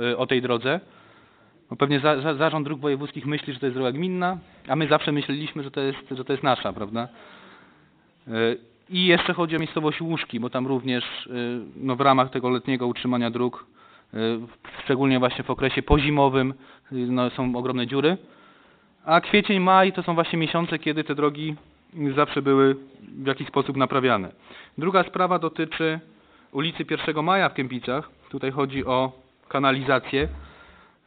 y, o tej drodze. Bo pewnie za, za, Zarząd Dróg Wojewódzkich myśli, że to jest droga gminna, a my zawsze myśleliśmy, że to jest, że to jest nasza, prawda? Y, I jeszcze chodzi o miejscowość Łuszki, bo tam również y, no, w ramach tego letniego utrzymania dróg, szczególnie właśnie w okresie pozimowym, no, są ogromne dziury. A kwiecień, maj to są właśnie miesiące, kiedy te drogi zawsze były w jakiś sposób naprawiane. Druga sprawa dotyczy ulicy 1 Maja w Kępicach. Tutaj chodzi o kanalizację.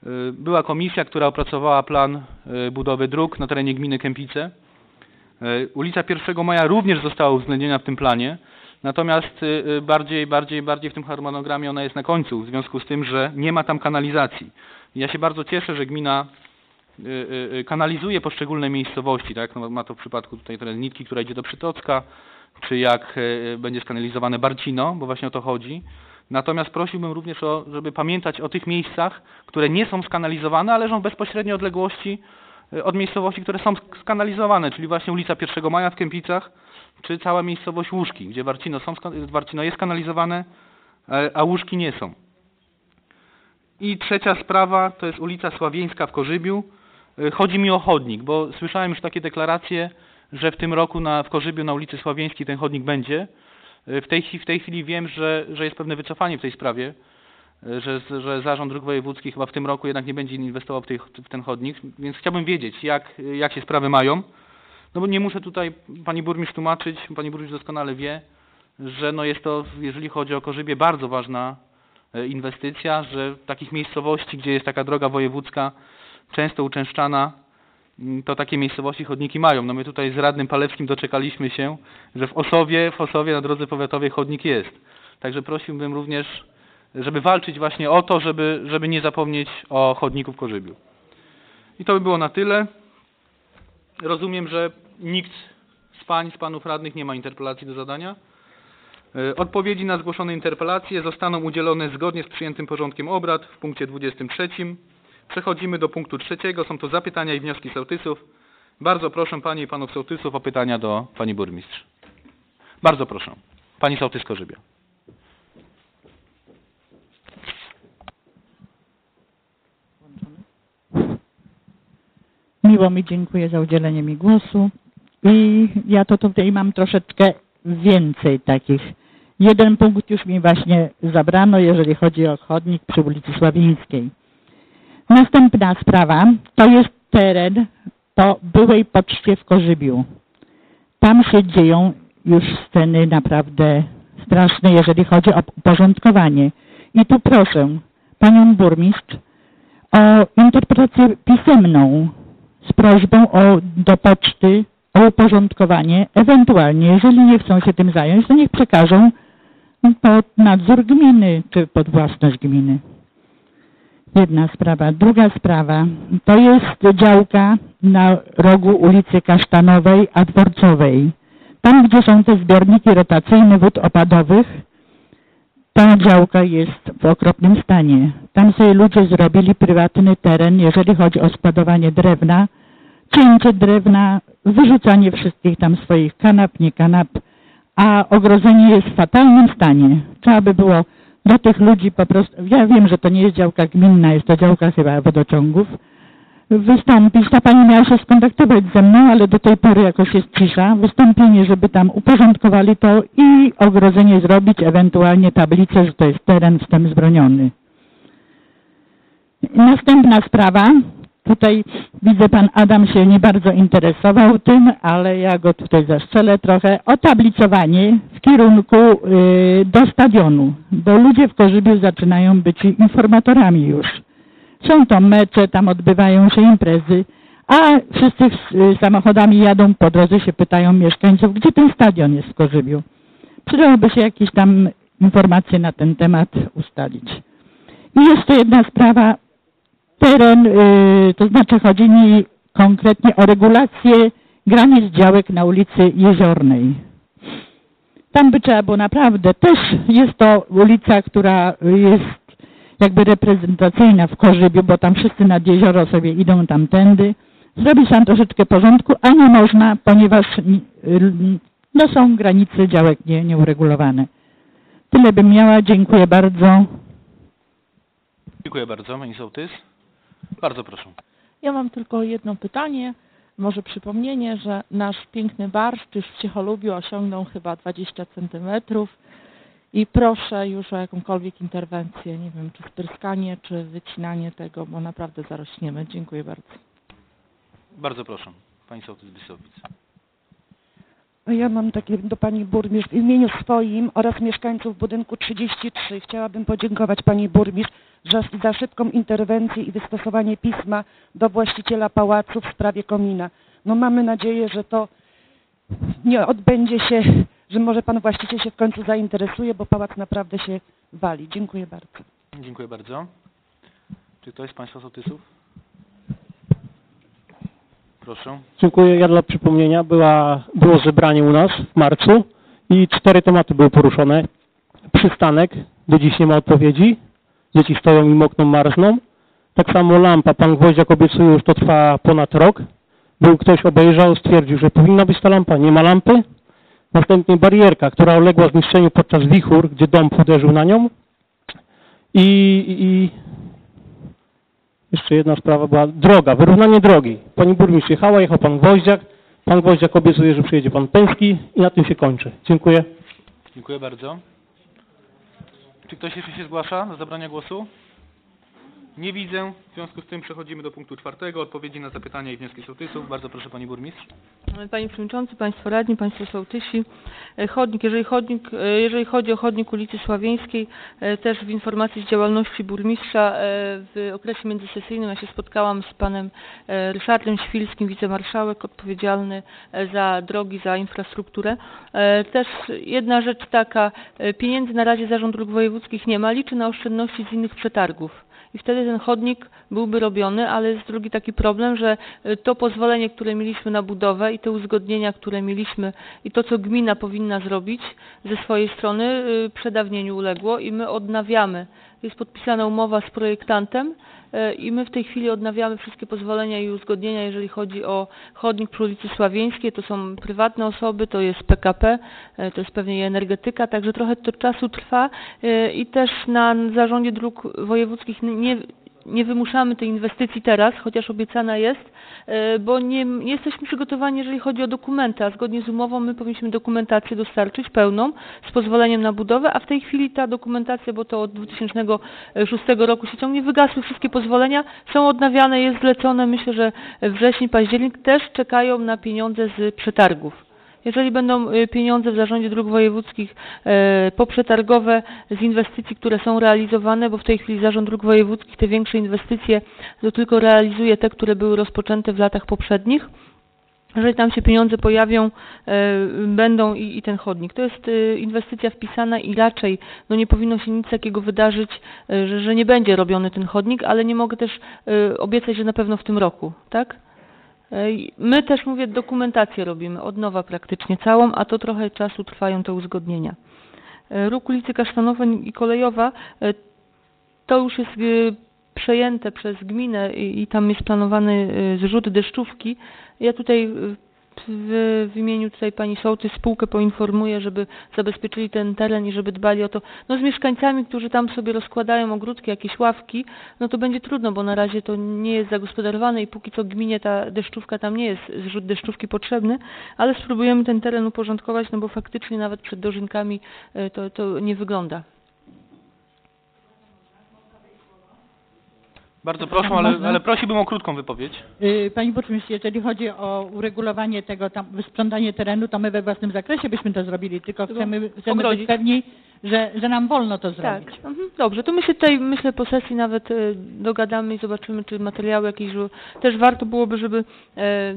Y, Była komisja, która opracowała plan y, budowy dróg na terenie gminy Kępice. Y, Ulica 1 Maja również została uwzględniona w tym planie, natomiast bardziej, bardziej, bardziej w tym harmonogramie ona jest na końcu, w związku z tym, że nie ma tam kanalizacji. Ja się bardzo cieszę, że gmina kanalizuje poszczególne miejscowości, tak? No, ma to w przypadku tutaj teraz nitki, która idzie do Przytocka, czy jak będzie skanalizowane Barcino, bo właśnie o to chodzi. Natomiast prosiłbym również o, żeby pamiętać o tych miejscach, które nie są skanalizowane, ale leżą w bezpośredniej odległości y, od miejscowości, które są sk- skanalizowane, czyli właśnie ulica 1 Maja w Kępicach, czy cała miejscowość Łuszki, gdzie Warcino, są, Warcino jest kanalizowane, e, a Łuszki nie są. I trzecia sprawa to jest ulica Sławieńska w Korzybiu. Y, Chodzi mi o chodnik, bo słyszałem już takie deklaracje, że w tym roku na, w Korzybiu na ulicy Sławieńskiej ten chodnik będzie. Y, W tej, w tej chwili wiem, że, że jest pewne wycofanie w tej sprawie, y, że, że Zarząd Dróg Wojewódzkich chyba w tym roku jednak nie będzie inwestował w, tej, w ten chodnik, więc chciałbym wiedzieć, jak, jak się sprawy mają. No bo nie muszę tutaj pani burmistrz tłumaczyć, pani burmistrz doskonale wie, że no jest to, jeżeli chodzi o Korzybie, bardzo ważna e, inwestycja, że takich miejscowości, gdzie jest taka droga wojewódzka, często uczęszczana, to takie miejscowości chodniki mają. No my tutaj z radnym Palewskim doczekaliśmy się, że w Osowie, w Osowie na drodze powiatowej chodnik jest. Także prosiłbym również, żeby walczyć właśnie o to, żeby, żeby nie zapomnieć o chodniku w Korzybiu. I to by było na tyle. Rozumiem, że nikt z pań, z panów radnych nie ma interpelacji do zadania. E, Odpowiedzi na zgłoszone interpelacje zostaną udzielone zgodnie z przyjętym porządkiem obrad w punkcie 23. Przechodzimy do punktu trzeciego. Są to zapytania i wnioski sołtysów. Bardzo proszę Panie i Panów sołtysów o pytania do Pani Burmistrz. Bardzo proszę. Pani sołtys Korzybia. Miło mi dziękuję za udzielenie mi głosu. I ja to tutaj mam troszeczkę więcej takich. Jeden punkt już mi właśnie zabrano, jeżeli chodzi o chodnik przy ulicy Sławińskiej. Następna sprawa to jest teren po byłej poczcie w Korzybiu. Tam się dzieją już sceny naprawdę straszne, jeżeli chodzi o uporządkowanie. I tu proszę panią burmistrz o interpretację pisemną z prośbą o, do poczty o uporządkowanie. Ewentualnie, jeżeli nie chcą się tym zająć, to niech przekażą pod nadzór gminy czy pod własność gminy. Jedna sprawa. Druga sprawa to jest działka na rogu ulicy Kasztanowej a Dworcowej. Tam, gdzie są te zbiorniki rotacyjne wód opadowych, ta działka jest w okropnym stanie. Tam sobie ludzie zrobili prywatny teren, jeżeli chodzi o składowanie drewna, cięcie drewna, wyrzucanie wszystkich tam swoich kanap, nie kanap, a ogrodzenie jest w fatalnym stanie. Trzeba by było do tych ludzi po prostu, ja wiem, że to nie jest działka gminna, jest to działka chyba wodociągów, wystąpić, ta pani miała się skontaktować ze mną, ale do tej pory jakoś jest cisza, wystąpienie, żeby tam uporządkowali to i ogrodzenie zrobić, ewentualnie tablicę, że to jest teren wstęp zbroniony. Następna sprawa, tutaj widzę pan Adam się nie bardzo interesował tym, ale ja go tutaj zastrzelę trochę, o tablicowanie w kierunku y, do stadionu, bo ludzie w Korzybiu zaczynają być informatorami już. Są to mecze, tam odbywają się imprezy, a wszyscy y, samochodami jadą po drodze, się pytają mieszkańców, gdzie ten stadion jest w Korzybiu. Przydałoby się jakieś tam informacje na ten temat ustalić. I jeszcze jedna sprawa, teren, y, to znaczy chodzi mi konkretnie o regulację granic działek na ulicy Jeziornej. Tam by trzeba było naprawdę, też jest to ulica, która jest jakby reprezentacyjna w Korzybiu, bo tam wszyscy nad jezioro sobie idą tamtędy. Zrobić tam troszeczkę porządku, a nie można, ponieważ no, są granice działek nie, nieuregulowane. Tyle bym miała, dziękuję bardzo. Dziękuję bardzo. Pani Sołtys. Bardzo proszę. Ja mam tylko jedno pytanie, może przypomnienie, że nasz piękny barszcz już w Ciecholubiu osiągnął chyba 20 centymetrów i proszę już o jakąkolwiek interwencję, nie wiem, czy spryskanie, czy wycinanie tego, bo naprawdę zarośniemy. Dziękuję bardzo. Bardzo proszę. Pani Sołtys Bysowic. Ja mam takie do Pani Burmistrz w imieniu swoim oraz mieszkańców budynku 33. Chciałabym podziękować Pani Burmistrz za, za szybką interwencję i wystosowanie pisma do właściciela pałacu w sprawie komina. No mamy nadzieję, że to nie odbędzie się, że może Pan właściciel się w końcu zainteresuje, bo pałac naprawdę się wali. Dziękuję bardzo. Dziękuję bardzo. Czy ktoś z Państwa Sołtysów? Proszę. Dziękuję. Ja dla przypomnienia była, było zebranie u nas w marcu i cztery tematy były poruszone. Przystanek, do dziś nie ma odpowiedzi. Dzieci stoją i mokną, marzną. Tak samo lampa, pan Gwoździak obiecuje, już to trwa ponad rok. Był ktoś obejrzał, stwierdził, że powinna być ta lampa, nie ma lampy. Następnie barierka, która uległa zniszczeniu podczas wichur, gdzie dom uderzył na nią. I, i jeszcze jedna sprawa była droga, wyrównanie drogi. Pani burmistrz jechała, jechał pan Gwoździak. Pan Gwoździak obiecuje, że przyjedzie pan Pęski i na tym się kończy. Dziękuję. Dziękuję bardzo. Czy ktoś jeszcze się zgłasza do zabrania głosu? Nie widzę. W związku z tym przechodzimy do punktu czwartego. Odpowiedzi na zapytania i wnioski sołtysów. Bardzo proszę Pani Burmistrz. Panie Przewodniczący, Państwo Radni, Państwo Sołtysi, e, chodnik, jeżeli, chodnik, e, jeżeli chodzi o chodnik ulicy Sławieńskiej, e, też w informacji z działalności burmistrza w okresie międzysesyjnym ja się spotkałam z panem Ryszardem Świlskim, wicemarszałek odpowiedzialny za drogi, za infrastrukturę. Też jedna rzecz taka, pieniędzy na razie Zarząd Dróg Wojewódzkich nie ma, liczy na oszczędności z innych przetargów i wtedy ten chodnik byłby robiony, ale jest drugi taki problem, że y, to pozwolenie, które mieliśmy na budowę i te uzgodnienia, które mieliśmy i to, co gmina powinna zrobić ze swojej strony, y, przedawnieniu uległo i my odnawiamy. Jest podpisana umowa z projektantem y, i my w tej chwili odnawiamy wszystkie pozwolenia i uzgodnienia, jeżeli chodzi o chodnik przy ulicy Sławieńskiej. To są prywatne osoby, to jest PKP, y, to jest pewnie energetyka, także trochę to czasu trwa y, i też na zarządzie dróg wojewódzkich nie, nie wymuszamy tej inwestycji teraz, chociaż obiecana jest, e, bo nie, nie jesteśmy przygotowani, jeżeli chodzi o dokumenty, a zgodnie z umową my powinniśmy dokumentację dostarczyć pełną z pozwoleniem na budowę, a w tej chwili ta dokumentacja, bo to od 2006 roku się ciągnie, wygasły wszystkie pozwolenia, są odnawiane, jest zlecone, myślę, że wrześniu, październik też czekają na pieniądze z przetargów. Jeżeli będą y, pieniądze w zarządzie dróg wojewódzkich e, poprzetargowe z inwestycji, które są realizowane, bo w tej chwili zarząd dróg wojewódzkich te większe inwestycje to tylko realizuje te, które były rozpoczęte w latach poprzednich. Jeżeli tam się pieniądze pojawią, e, będą i, i ten chodnik. To jest e, inwestycja wpisana i raczej no nie powinno się nic takiego wydarzyć, e, że, że nie będzie robiony ten chodnik, ale nie mogę też obiecać, że na pewno w tym roku, tak? E, My też, mówię, dokumentację robimy od nowa praktycznie całą, a to trochę czasu trwają te uzgodnienia. E, Róg ulicy Kasztanowej i Kolejowa e, to już jest przejęte przez gminę i, tam jest planowany zrzut deszczówki. Ja tutaj w, w imieniu tutaj pani sołtys spółkę poinformuję, żeby zabezpieczyli ten teren i żeby dbali o to. No z mieszkańcami, którzy tam sobie rozkładają ogródki, jakieś ławki, no to będzie trudno, bo na razie to nie jest zagospodarowane i póki co gminie ta deszczówka tam nie jest, zrzut deszczówki potrzebny, ale spróbujemy ten teren uporządkować, no bo faktycznie nawet przed dożynkami e, to, to nie wygląda. Bardzo proszę, ale, ale prosiłbym o krótką wypowiedź. Y, Pani burmistrz, jeżeli chodzi o uregulowanie tego, tam wysprzątanie terenu, to my we własnym zakresie byśmy to zrobili, tylko chcemy, chcemy być pewni, że, że nam wolno to Tak, zrobić. mhm, dobrze. To my się tutaj, myślę, po sesji nawet e, dogadamy i zobaczymy, czy materiały jakieś, że też warto byłoby, żeby e,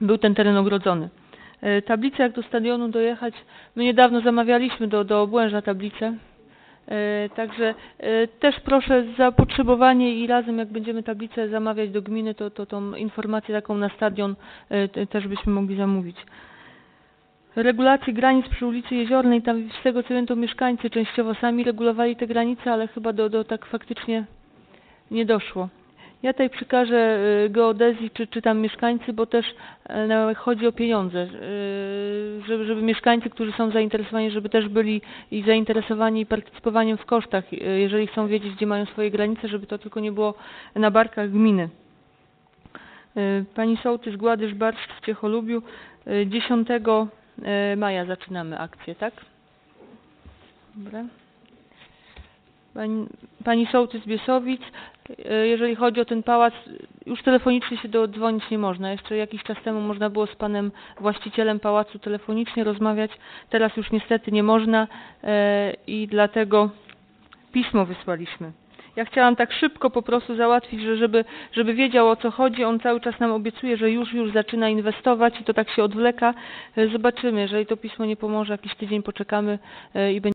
był ten teren ogrodzony. E, tablice, jak do stadionu dojechać, my niedawno zamawialiśmy do, do Obłęża tablicę, także e, też proszę zapotrzebowanie i razem, jak będziemy tablicę zamawiać do gminy, to, to tą informację taką na stadion e, te, też byśmy mogli zamówić regulacje granic przy ulicy Jeziornej, tam z tego co wiem to mieszkańcy częściowo sami regulowali te granice, ale chyba do, do tak faktycznie nie doszło. Ja tutaj przekażę y, geodezji, czy, czy tam mieszkańcy, bo też e, no, chodzi o pieniądze, y, żeby, żeby mieszkańcy, którzy są zainteresowani, żeby też byli i zainteresowani partycypowaniem w kosztach, y, jeżeli chcą wiedzieć, gdzie mają swoje granice, żeby to tylko nie było na barkach gminy. Pani sołtys Gładysz Barszcz w Ciecholubiu, y, 10 y, maja zaczynamy akcję, tak? Dobra. Pani, pani sołtys Biesowic, e, jeżeli chodzi o ten pałac, już telefonicznie się dodzwonić nie można. Jeszcze jakiś czas temu można było z panem właścicielem pałacu telefonicznie rozmawiać, teraz już niestety nie można e, i dlatego pismo wysłaliśmy. Ja chciałam tak szybko po prostu załatwić, że żeby, żeby wiedział o co chodzi, on cały czas nam obiecuje, że już, już zaczyna inwestować i to tak się odwleka. E, Zobaczymy, jeżeli to pismo nie pomoże, jakiś tydzień poczekamy i będzie